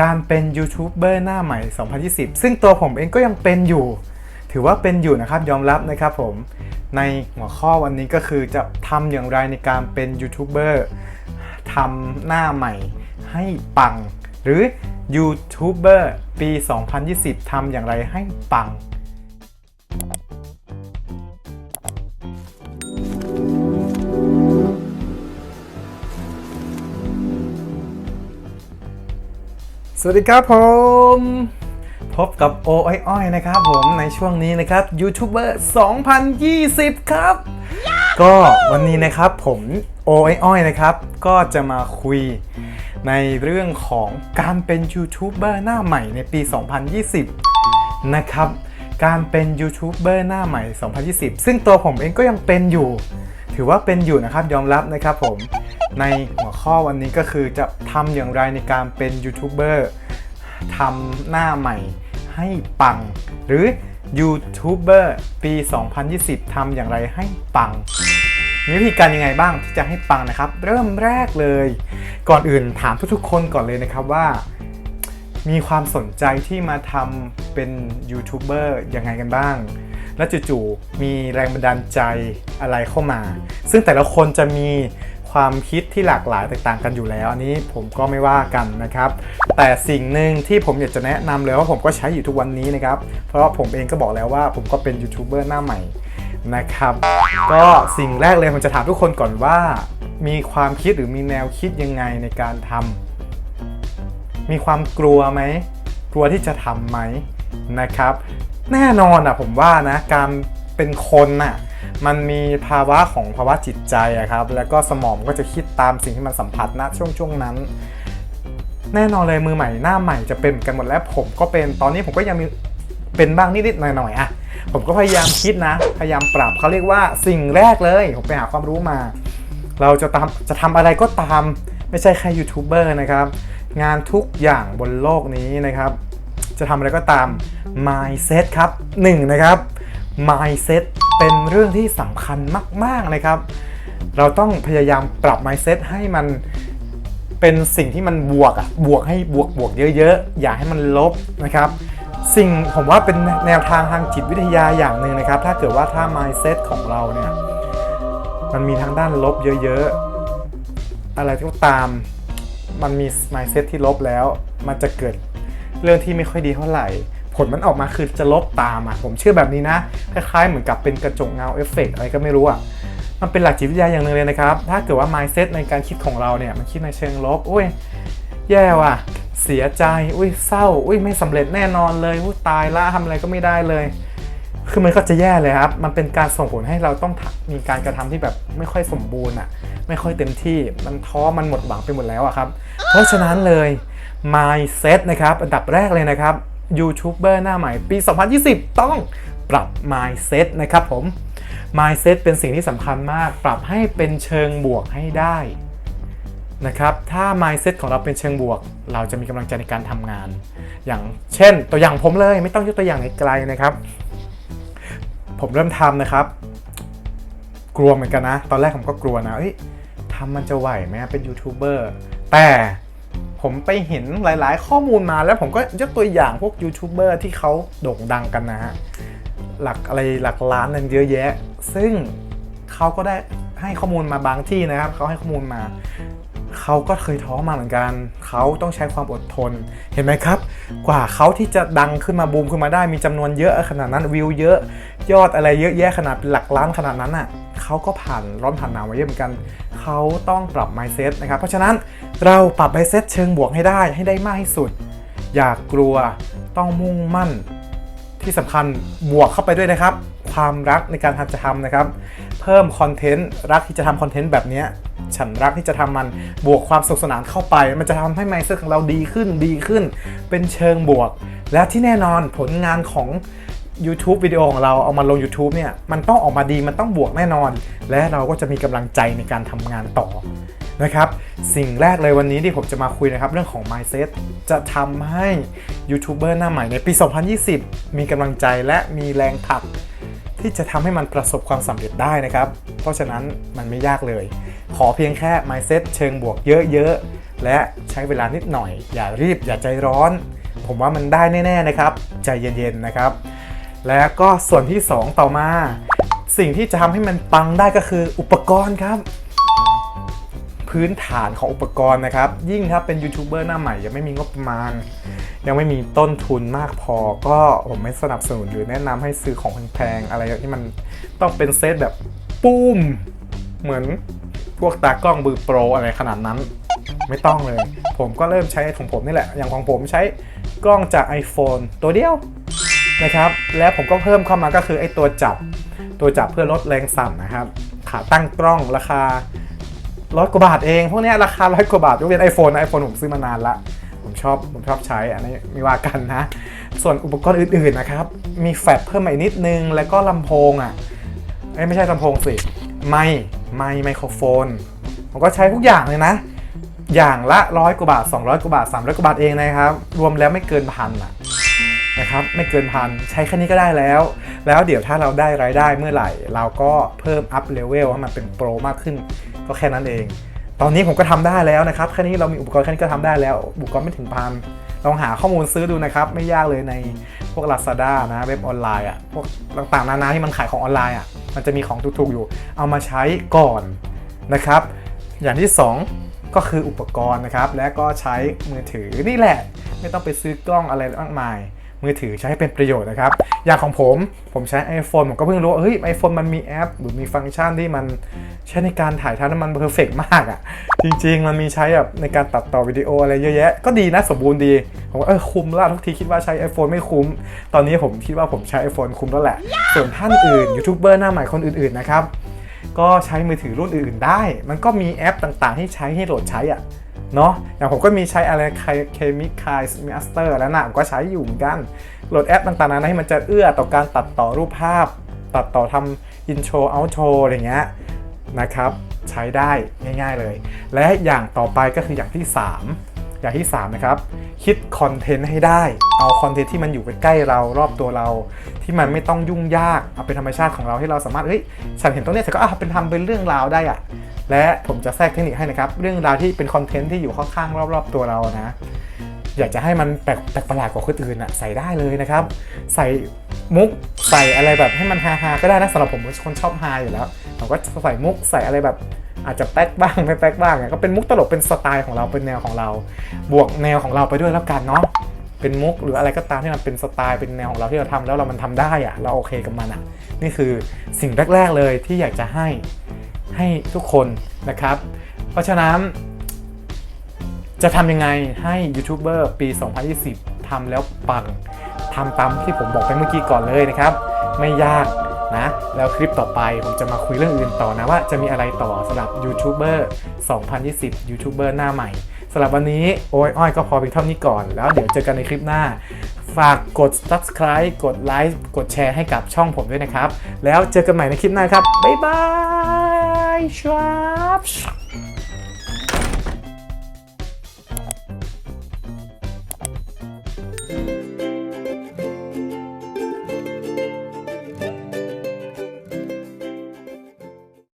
การเป็นยูทูบเบอร์หน้าใหม่ 2020 ซึ่งตัวผมเองก็ยังเป็นอยู่ ถือว่าเป็นอยู่นะครับยอมรับนะครับผมในหัวข้อวันนี้ก็คือจะทำอย่างไรในการเป็นยูทูบเบอร์ทำหน้าใหม่ให้ปัง หรือยูทูบเบอร์ปี 2020ทำอย่างไรให้ปัง สวัสดีครับผม พบกับโออ้อยอ้อยนะครับผมในช่วงนี้นะครับยูทูบเบอร์2020 ครับ ก็วันนี้นะครับผมโออ้อยอ้อยนะครับ ก็จะมาคุยในเรื่องของการเป็นยูทูบเบอร์หน้าใหม่ในปี 2020 นะครับ การเป็นยูทูบเบอร์หน้าใหม่ 2020 ซึ่งตัวผมเองก็ยังเป็นอยู่ ถือว่าเป็นอยู่นะครับยอมรับนะครับผมใน ข้อวันนี้ก็คือจะทำอย่างไรในการเป็นยูทูบเบอร์ทำหน้าใหม่ให้ปัง หรือยูทูบเบอร์ปี 2020 ทำอย่างไรให้ปัง มีวิธีการยังไงบ้างที่จะให้ปังนะครับ เริ่มแรกเลย ก่อนอื่นถามทุกๆคนก่อนเลยนะครับว่า มีความสนใจที่มาทำเป็นยูทูบเบอร์ยังไงกันบ้างและจู่ๆมีแรงบันดาลใจอะไรเข้ามา ซึ่งแต่ละคนจะมี ความคิดที่หลากหลายแตกต่างกันอยู่แล้ว อันนี้ผมก็ไม่ว่ากันนะครับ แต่สิ่งหนึ่งที่ผมอยากจะแนะนำเลยว่าผมก็ใช้อยู่ทุกวันนี้นะครับ เพราะผมเองก็บอกแล้วว่าผมก็เป็นยูทูบเบอร์หน้าใหม่นะครับก็สิ่งแรกเลยผมจะถามทุกคนก่อนว่า มีความคิดหรือมีแนวคิดยังไงในการทำมีความกลัวไหมกลัวที่จะทำไหมนะครับ แน่นอนอะผมว่านะการเป็นคนน่ะ มันมีภาวะของภาวะจิตใจอะครับ แล้วก็สมองก็จะคิดตามสิ่งที่มันสัมผัสณช่วงช่วงนั้น แน่นอนเลยมือใหม่หน้าใหม่จะเป็นกันหมดแล้วผมก็เป็นตอนนี้ผมก็ยังมีเป็นบ้างนิดๆหน่อยๆอะผมก็พยายามคิดนะ พยายามปรับเขาเรียกว่าสิ่งแรกเลย ผมไปหาความรู้มา เราจะทำจะทำอะไรก็ตาม ไม่ใช่แค่ยูทูบเบอร์นะครับ งานทุกอย่างบนโลกนี้นะครับ จะทำอะไรก็ตาม mindset ครับหนึ่งนะครับ mindset เป็นเรื่องที่สำคัญมาก ๆ นะครับ เราต้องพยายามปรับ mindset ให้มันเป็นสิ่งที่มันบวกอะบวกให้บวกบวกเยอะๆ อย่าให้มันลบนะครับ สิ่งผมว่าเป็นแนวทางทางจิตวิทยาอย่างหนึ่งนะครับ ถ้าเกิดว่าถ้า mindset ของเราเนี่ย มันมีทั้งด้านลบเยอะๆ อะไรก็ตาม มันมี mindset ที่ลบแล้ว มันจะเกิดเรื่องที่ไม่ค่อยดีเท่าไหร่ ผลมันออกมาคือจะลบตามอะผมเชื่อแบบนี้นะ คล้ายๆเหมือนกับเป็นกระจกเงาเอฟเฟกต์อะไรก็ไม่รู้อะมันเป็นหลักจิตวิทยาอย่างหนึ่งเลยนะครับ ถ้าเกิดว่า mindset ในการคิดของเราเนี่ยมันคิดในเชิงลบอุ้ยแย่ว่ะ เสียใจอุ้ยเศร้าอุ้ยไม่สำเร็จแน่นอนเลยอุ้ยตายละทำอะไรก็ไม่ได้เลย คือมันก็จะแย่เลยครับ มันเป็นการส่งผลให้เราต้องมีการกระทำที่แบบไม่ค่อยสมบูรณ์อะไม่ค่อยเต็มที่มันท้อมันหมดหวังไปหมดแล้วอะครับ เพราะฉะนั้นเลย mindset นะครับอันดับแรกเลยนะครับ ยูทูบเบอร์หน้าใหม่ปี 2020 ต้องปรับ mindset นะครับผม mindset เป็นสิ่งที่สำคัญมาก ปรับให้เป็นเชิงบวกให้ได้นะครับถ้า mindset ของเราเป็นเชิงบวก เราจะมีกำลังใจในการทำงาน อย่างเช่นตัวอย่างผมเลยไม่ต้องยกตัวอย่างไกลนะครับ ผมเริ่มทำนะครับ กลัวเหมือนกันนะ ตอนแรกผมก็กลัวนะเอ้ยทำมันจะไหวไหมเป็นยูทูบเบอร์แต่ ผมไปเห็นหลายๆ ข้อมูลมาแล้วผมก็ยกตัวอย่างพวกยูทูบเบอร์ที่เขาโด่งดังกันนะฮะ หลักอะไรหลักล้านนั่นเยอะแยะ ซึ่งเขาก็ได้ให้ข้อมูลมาบางที่นะครับเขาให้ข้อมูลมา เขาก็เคยท้อมาเหมือนกัน เขาต้องใช้ความอดทน เห็นไหมครับ กว่าเขาที่จะดังขึ้นมาบูมขึ้นมาได้ มีจำนวนเยอะขนาดนั้นวิวเยอะยอดอะไรเยอะแยะขนาดเป็นหลักล้านขนาดนั้นอะเขาก็ผ่านร้อนผ่านหนาวมาเยอะเหมือนกัน เขาต้องปรับ mindset นะครับ เพราะฉะนั้นเราปรับ mindset เชิงบวกให้ได้ให้ได้มากที่สุด อย่ากกลัวต้องมุ่งมั่น ที่สำคัญบวกเข้าไปด้วยนะครับ ความรักในการทำจะทำนะครับ เพิ่มคอนเทนต์รักที่จะทำคอนเทนต์แบบนี้ ฉันรักที่จะทำมันบวกความสนุกสนานเข้าไป มันจะทำให้ mindset ของเราดีขึ้นดีขึ้น เป็นเชิงบวก และที่แน่นอนผลงานของ YouTube วิดีโอของเราเอามาลง YouTube เนี่ยมันต้องออกมาดีมันต้องบวกแน่นอน และเราก็จะมีกำลังใจในการทำงานต่อนะครับ สิ่งแรกเลยวันนี้ที่ผมจะมาคุยนะครับ เรื่องของ mindset จะทำให้ยูทูบเบอร์หน้าใหม่ในปี 2020 มีกำลังใจและมีแรงผลัก ที่จะทำให้มันประสบความสำเร็จได้นะครับ เพราะฉะนั้นมันไม่ยากเลย ขอเพียงแค่ mindset เชิงบวกเยอะๆ และใช้เวลานิดหน่อย อย่ารีบ อย่าใจร้อน ผมว่ามันได้แน่ๆนะครับ ใจเย็นๆนะครับ แล้วก็ส่วนที่ 2 ต่อมา สิ่งที่จะทำให้มันปังได้ก็คืออุปกรณ์ครับพื้นฐานของอุปกรณ์นะครับ ยิ่งถ้าเป็นยูทูบเบอร์หน้าใหม่ยังไม่มีงบประมาณ ยังไม่มีต้นทุนมากพอ ก็ผมไม่สนับสนุนหรือแนะนำให้ซื้อของแพงๆอะไรที่มันต้องเป็นเซตแบบปุ้ม เหมือนพวกตากล้องมือโปรอะไรขนาดนั้น ไม่ต้องเลย ผมก็เริ่มใช้ของผมนี่แหละ อย่างของผมใช้กล้องจาก iPhone ตัวเดียวนะครับ แล้วผมก็เพิ่มเข้ามาก็คือไอ้ตัวจับ ตัวจับเพื่อลดแรงสั่นนะครับ ขาตั้งกล้องราคาร้อยกว่าบาทเอง พวกนี้ราคาร้อยกว่าบาทยกเว้นไอโฟนไอโฟนผมซื้อมานานละ ชอบผมชอบใช้อันนี้ไม่ว่ากันนะ ส่วนอุปกรณ์อื่นๆนะครับ มีแฟลชเพิ่มมาอีกนิดนึง แล้วก็ลำโพงอะเอ้ไม่ใช่ลำโพงสิ ไมค์ไมค์ไมโครโฟน ผมก็ใช้ทุกอย่างเลยนะ อย่างละร้อยกว่าบาท 200 กว่าบาท 300 กว่าบาทเองนะครับ รวมแล้วไม่เกินพันอะนะครับไม่เกินพันใช้แค่นี้ก็ได้แล้ว แล้วเดี๋ยวถ้าเราได้รายได้เมื่อไหร่ เราก็เพิ่มอัพเลเวลให้มันเป็นโปรมากขึ้น ก็แค่นั้นเอง ตอนนี้ผมก็ทำได้แล้วนะครับแค่นี้เรามีอุปกรณ์แค่นี้ก็ทำได้แล้วอุปกรณ์ไม่ถึงพันลองหาข้อมูลซื้อดูนะครับ ไม่ยากเลยในพวก Lazada นะเว็บออนไลน์อะพวกต่างๆนานาที่มันขายของออนไลน์อะมันจะมีของถูกๆอยู่ เอามาใช้ก่อนนะครับ อย่างที่ 2 ก็คืออุปกรณ์นะครับ และก็ใช้มือถือนี่แหละ ไม่ต้องไปซื้อกล้องอะไรมากมาย มือถือใช้ให้เป็นประโยชน์นะครับ อย่างของผมผมใช้ iPhone ผมก็เพิ่งรู้ว่าเฮ้ย iPhone มันมีแอป หรือมีฟังก์ชันที่มันใช้ในการถ่ายทำแล้วมันเพอร์เฟกมากอะ่ะ จริง ๆ มันมีใช้แบบในการตัดต่อวิดีโออะไรเยอะแยะ ก็ดีนะสมบูรณ์ดี ผมว่าเออคุ้มล้วทุกทีคิดว่าใช้ iPhone ไม่คุ้ม ตอนนี้ผมคิดว่าผมใช้ iPhone คุ้มแล้วแหละ ส่วนท่านอื่นยูทูบเบอร์หน้าใหม่คนอื่นๆนะครับก็ใช้มือถือรุ่นอื่นๆได้ มันก็มีแอปต่างๆที่ใช้ให้โหลดใช้อะ เนาะอย่างผมก็มีใช้อะไรเคมิคายมีอัสเตอร์แล้วนะผมก็ใช้อยู่เหมือนกันโหลดแอปต่างๆนั้นให้มันจะเอื้อต่อการตัดต่อรูปภาพ ตัดต่อทำอินโทรเอาโทรอะไรเงี้ยนะครับใช้ได้ง่ายๆเลย และอย่างต่อไปก็คืออย่างที่ 3 อย่างที่ 3 นะครับ คิดคอนเทนต์ให้ได้ เอาคอนเทนต์ที่มันอยู่ใกล้ๆเรารอบตัวเรา ที่มันไม่ต้องยุ่งยากเอาเป็นธรรมชาติของเราให้เราสามารถเฮ้ยฉันเห็นตรงเนี้ยฉันก็เอาเป็นทำเป็นเรื่องราวได้อะ และผมจะแทรกเทคนิคให้นะครับ เรื่องราวที่เป็นคอนเทนต์ที่อยู่ข้างๆรอบๆตัวเรานะอยากจะให้มันแปลกแปลกประหลาดกว่าคนอื่นอะใส่ได้เลยนะครับ ใส่มุกใส่อะไรแบบให้มันฮาๆก็ได้นะสำหรับผมเป็นคนชอบฮาอยู่แล้วผมก็ใส่มุกใส่อะไรแบบอาจจะแป๊กบ้างไม่แป๊กบ้างเนี่ยก็เป็นมุกตลกเป็นสไตล์ของเราเป็นแนวของเรา บวกแนวของเราไปด้วยแล้วกันเนาะเป็นมุกหรืออะไรก็ตามที่มันเป็นสไตล์เป็นแนวของเราที่เราทำแล้วเรามันทำได้อะเราโอเคกับมันอะนี่คือสิ่งแรกๆเลยที่อยากจะให้ ให้ทุกคนนะครับ เพราะฉะนั้น จะทำยังไงให้ยูทูบเบอร์ปี 2020 ทำแล้วปังทำตามที่ผมบอกไปเมื่อกี้ก่อนเลยนะครับ ไม่ยากนะ แล้วคลิปต่อไปผมจะมาคุยเรื่องอื่นต่อนะว่าจะมีอะไรต่อสำหรับยูทูบเบอร์2020ยูทูบเบอร์หน้าใหม่สำหรับวันนี้โอ้ยอ้อยก็พอเพียงเท่านี้ก่อน แล้วเดี๋ยวเจอกันในคลิปหน้า ฝากกด subscribe กดไลค์กดแชร์ให้กับช่องผมด้วยนะครับ แล้วเจอกันใหม่ในคลิปหน้าครับ บ๊ายบาย ชวบ